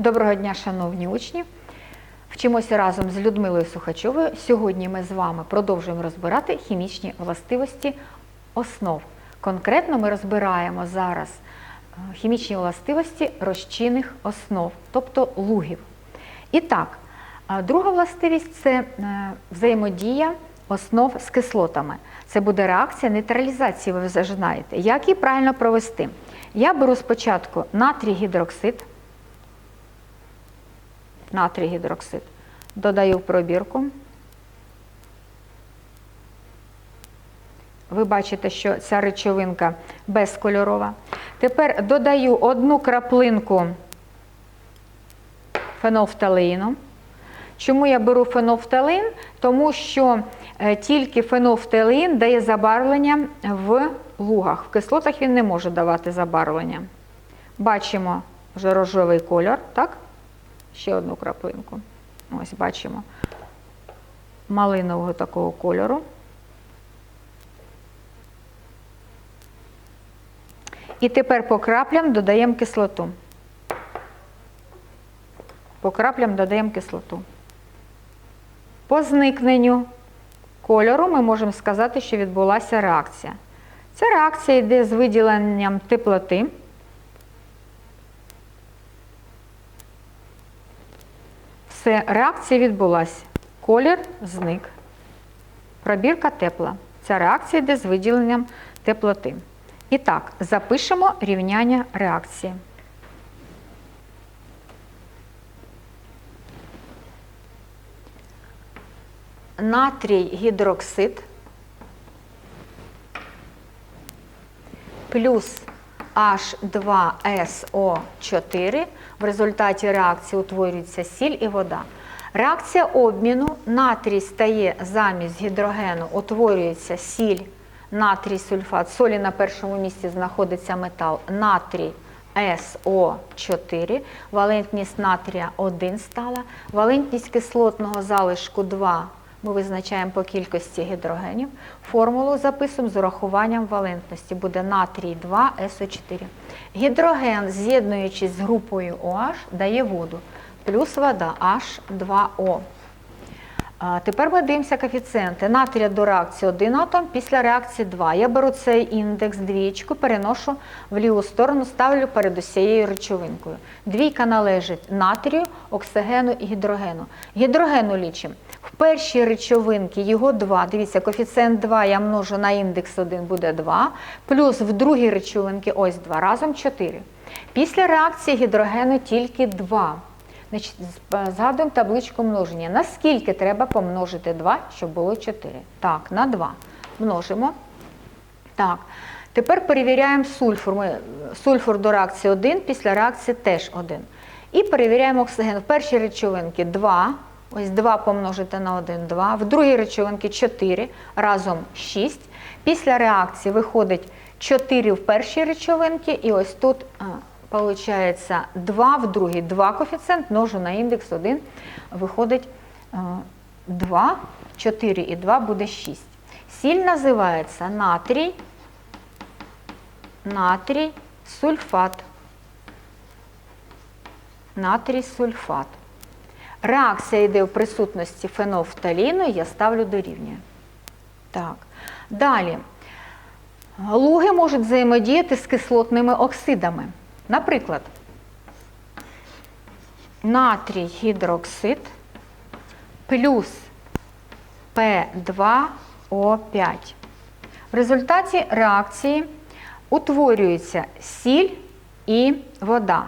Доброго дня, шановні учні! Вчимося разом з Людмилою Сухачовою. Сьогодні ми з вами продовжуємо розбирати хімічні властивості основ. Конкретно ми розбираємо зараз е, хімічні властивості розчинних основ, тобто лугів. І так, е, друга властивість це е, взаємодія основ з кислотами. Це буде реакція нейтралізації, ви вже знаєте. Як її правильно провести? Я беру спочатку натрій гідроксид, натрій гідроксид. Додаю в пробірку. Ви бачите, що ця речовинка безкольорова. Тепер додаю одну краплинку фенолфталеїну. Чому я беру фенолфталеїн? Тому що е, тільки фенолфталеїн дає забарвлення в лугах. В кислотах він не може давати забарвлення. Бачимо вже рожовий кольор, так? Ще одну краплинку. Ось бачимо малинового такого кольору. І тепер по краплям додаємо кислоту. По краплям додаємо кислоту. По зникненню кольору ми можемо сказати, що відбулася реакція. Ця реакція йде з виділенням теплоти. Все, реакція відбулася. Колір зник. Пробірка тепла. Ця реакція йде з виділенням теплоти. І так, запишемо рівняння реакції. Натрій гідроксид плюс H2SO4. В результаті реакції утворюється сіль і вода. Реакція обміну натрій стає замість гідрогену, утворюється сіль, натрій сульфат. Солі на першому місці знаходиться метал натрій СО4. Валентність натрія 1 стала. Валентність кислотного залишку 2 ми визначаємо по кількості гідрогенів. Формулу записуємо з урахуванням валентності. Буде натрій 2 СО4. Гідроген, з'єднуючись з групою OH, дає воду. Плюс вода H2O. Тепер ми дивимося коефіцієнти. Натрія до реакції 1 атом, після реакції 2. Я беру цей індекс, двічку, переношу в ліву сторону, ставлю перед усією речовинкою. Двійка належить натрію, оксигену і гідрогену. Гідрогену лічимо. Першій речовинці його 2. Дивіться, коефіцієнт 2 я множу на індекс 1 буде 2. Плюс в другій речовинці ось 2, разом 4. Після реакції гідрогену тільки 2. Значить, Згадуємо табличку множення. Наскільки треба помножити 2, щоб було 4? Так, на 2. Множимо. Так. Тепер перевіряємо сульфур. Ми, сульфур до реакції 1, після реакції теж 1. І перевіряємо оксиген. В першій речовинці 2. Ось 2 помножити на 1, 2. В другій речовинці 4, разом 6. Після реакції виходить 4 в першій речовинці, і ось тут Получається 2 в другій 2 коефіцієнт, множу на індекс 1, виходить 2, 4 і 2 буде 6. Сіль називається натрій, натрій, сульфат. Натрій сульфат. Реакція йде в присутності фенофталіну, я ставлю дорівнює. Так. Далі. Луги можуть взаємодіяти з кислотними оксидами. Наприклад, натрій гідроксид плюс П2О5. В результаті реакції утворюється сіль і вода.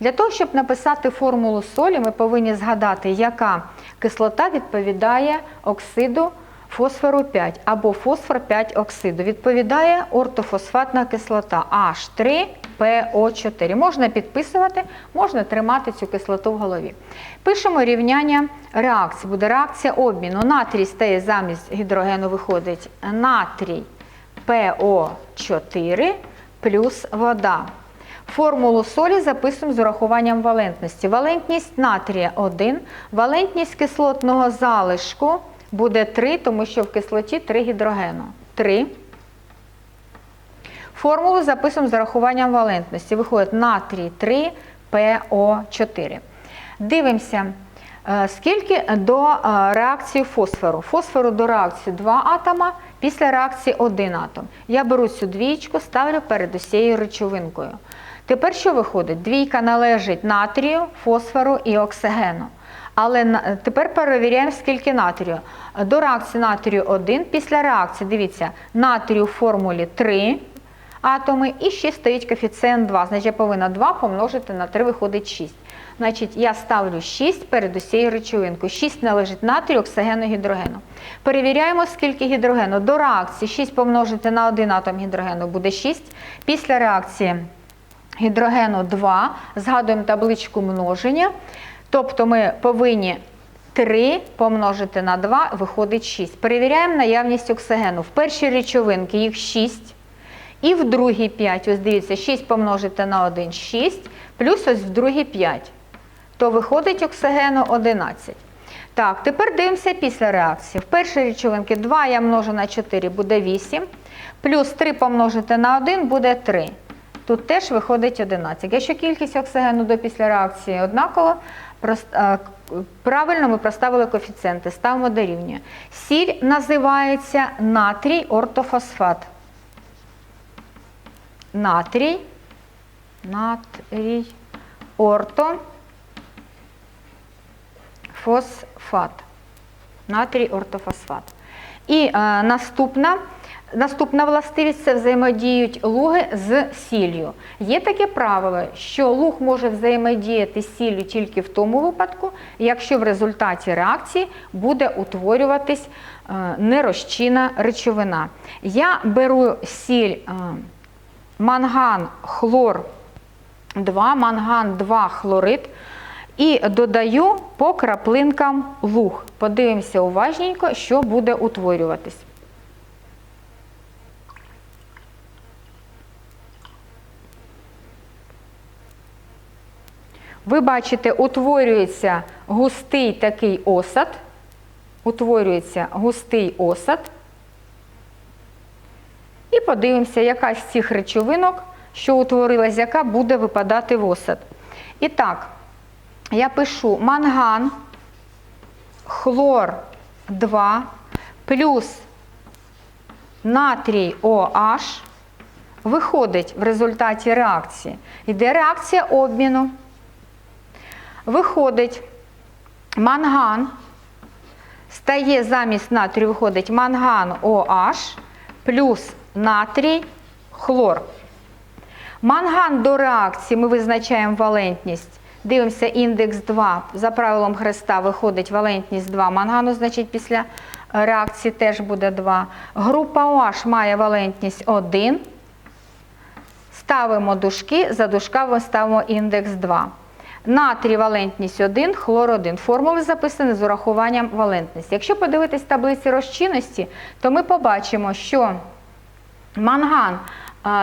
Для того, щоб написати формулу солі, ми повинні згадати, яка кислота відповідає оксиду фосфору 5 або фосфор 5 оксиду. Відповідає ортофосфатна кислота H3. ПО4. Можна підписувати, можна тримати цю кислоту в голові. Пишемо рівняння реакції. Буде реакція обміну. Натрій стає замість гідрогену, виходить натрій ПО4 плюс вода. Формулу солі записуємо з урахуванням валентності. Валентність натрія 1, валентність кислотного залишку буде 3, тому що в кислоті 3 гідрогену. 3. Формулу записуємо з урахуванням валентності. Виходить натрій 3 ПО4. Дивимося, е, скільки до е, реакції фосфору. Фосфору до реакції 2 атома, після реакції 1 атом. Я беру цю двічку, ставлю перед усією речовинкою. Тепер що виходить? Двійка належить натрію, фосфору і оксигену. Але тепер перевіряємо, скільки натрію. До реакції натрію 1, після реакції, дивіться, натрію в формулі 3 атоми і ще стоїть коефіцієнт 2. Значить, я повинна 2 помножити на 3, виходить 6. Значить, я ставлю 6 перед усією речовинкою. 6 належить натрію, оксигену, гідрогену. Перевіряємо, скільки гідрогену. До реакції 6 помножити на 1 атом гідрогену буде 6. Після реакції гідрогену 2, згадуємо табличку множення. Тобто ми повинні 3 помножити на 2, виходить 6. Перевіряємо наявність оксигену. В першій речовинці їх 6. І в другій 5. Ось дивіться, 6 помножити на 1 6, плюс ось в другій 5. То виходить оксигену 11. Так, тепер дивимося після реакції. В першій речовинці 2 я множу на 4 буде 8. Плюс 3 помножити на 1 буде 3. Тут теж виходить 11. Якщо кількість оксигену до після реакції однакова, правильно ми проставили коефіцієнти, ставимо дорівнює. Сіль називається натрій ортофосфат. Натрій, натрій, орто, фосфат. Натрій ортофосфат. І е, наступна, наступна властивість це взаємодіють луги з сіллю. Є таке правило, що луг може взаємодіяти з сіллю тільки в тому випадку, якщо в результаті реакції буде утворюватись е, нерозчинна речовина. Я беру сіль е, манган, хлор 2, манган 2 хлорид. І додаю по краплинкам луг. Подивимося уважненько, що буде утворюватись. Ви бачите, утворюється густий такий осад. Утворюється густий осад. І подивимося, яка з цих речовинок, що утворилась, яка буде випадати в осад. І так, я пишу манган, хлор 2 плюс натрій OH виходить в результаті реакції. Йде реакція обміну. Виходить манган, стає замість натрію, виходить манган OH плюс натрій хлор. Манган до реакції ми визначаємо валентність. Дивимося індекс 2. За правилом хреста виходить валентність 2 мангану, значить після реакції теж буде 2. Група OH має валентність 1. Ставимо дужки, за дужками ставимо індекс 2. Натрій валентність 1, хлор 1. Формули записані з урахуванням валентності. Якщо подивитись таблиці розчинності, то ми побачимо, що Манган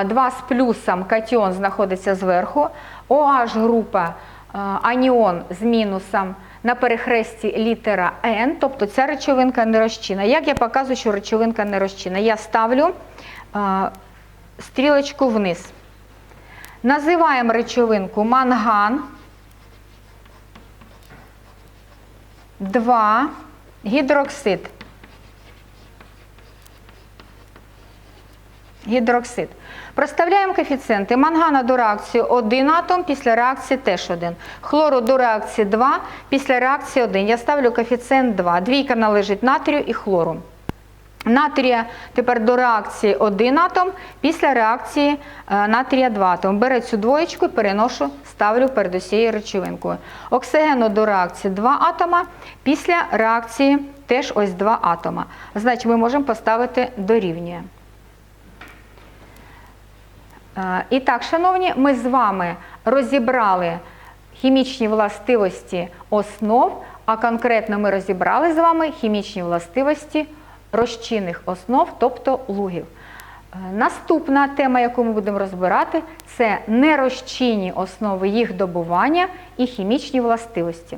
2 з плюсом катіон знаходиться зверху, OH група е, аніон з мінусом на перехресті літера N, тобто ця речовинка не розчинна. Як я показую, що речовинка не розчинна? Я ставлю е, стрілочку вниз. Називаємо речовинку манган 2 гідроксид. гідроксид. Проставляємо коефіцієнти. Мангана до реакції 1 атом, після реакції теж 1. Хлору до реакції 2, після реакції 1. Я ставлю коефіцієнт 2. Двійка належить натрію і хлору. Натрія тепер до реакції 1 атом, після реакції е, натрія 2 атом. Беру цю двоєчку і переношу, ставлю перед усією речовинкою. Оксигену до реакції 2 атома, після реакції теж ось 2 атома. Значить, ми можемо поставити дорівнює. Е, І так, шановні, ми з вами розібрали хімічні властивості основ, а конкретно ми розібрали з вами хімічні властивості розчинних основ, тобто лугів. Е, Наступна тема, яку ми будемо розбирати, це нерозчинні основи їх добування і хімічні властивості.